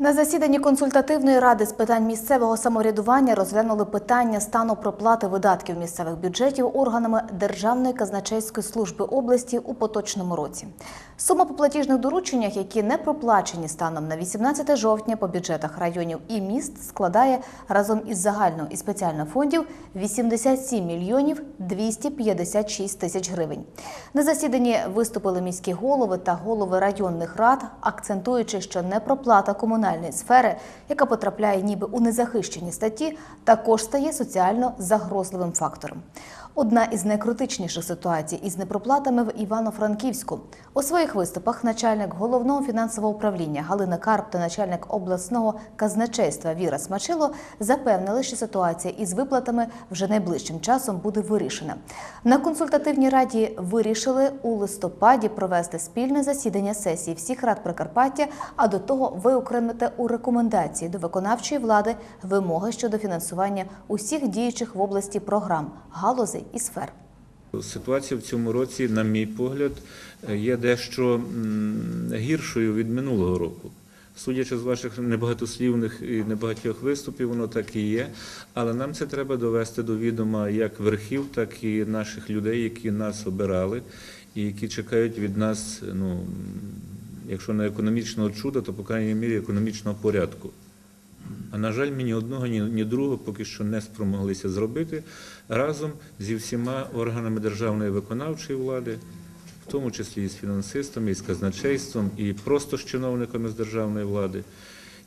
На засіданні консультативної ради з питань місцевого самоврядування розглянули питання стану проплати видатків місцевих бюджетів органами Державної казначейської служби області у поточному році. Сума по платіжних дорученнях, які не проплачені станом на 18 жовтня по бюджетах районів і міст, складає разом із загального і спеціального фондів 87 мільйонів 256 тисяч гривень. На засіданні виступили міські голови та голови районних рад, акцентуючи, що непроплата комунальної сфери, яка потрапляє ніби у незахищені статті, також стає соціально загрозливим фактором. Одна із найкритичніших ситуацій із непроплатами в Івано-Франківську. У своїх виступах начальник головного фінансового управління Галина Карп та начальник обласного казначейства Віра Смачило запевнили, що ситуація із виплатами вже найближчим часом буде вирішена. На консультативній раді вирішили у листопаді провести спільне засідання сесії всіх рад Прикарпаття, а до того виокремити у рекомендації до виконавчої влади вимоги щодо фінансування усіх діючих в області програм, галузей і сфер. Ситуація в цьому році, на мій погляд, є дещо гіршою від минулого року. Судячи з ваших небагатослівних і небагатьох виступів, воно так і є. Але нам це треба довести до відома як верхів, так і наших людей, які нас обирали, і які чекають від нас, ну якщо не економічного чуда, то по крайній мірі економічного порядку. А на жаль, ми ні одного, ні, другого поки що не спромоглися зробити разом зі всіма органами державної виконавчої влади, в тому числі і з фінансистами, і з казначейством, і просто з чиновниками з державної влади.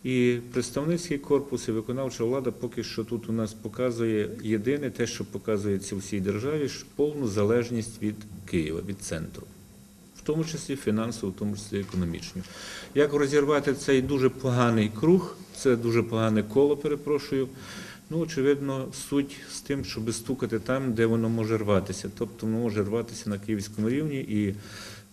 І представницький корпус і виконавча влада поки що тут у нас показує єдине те, що показується у всій державі, повну залежність від Києва, від центру в тому числі фінансово, в тому числі економічно. Як розірвати цей дуже поганий круг, це дуже погане коло, перепрошую. Ну, очевидно, суть з тим, щоб стукати там, де воно може рватися. Тобто воно може рватися на київському рівні і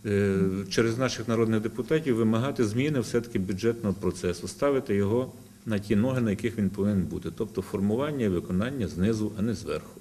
е, через наших народних депутатів вимагати зміни все-таки бюджетного процесу, ставити його на ті ноги, на яких він повинен бути. Тобто формування і виконання знизу, а не зверху.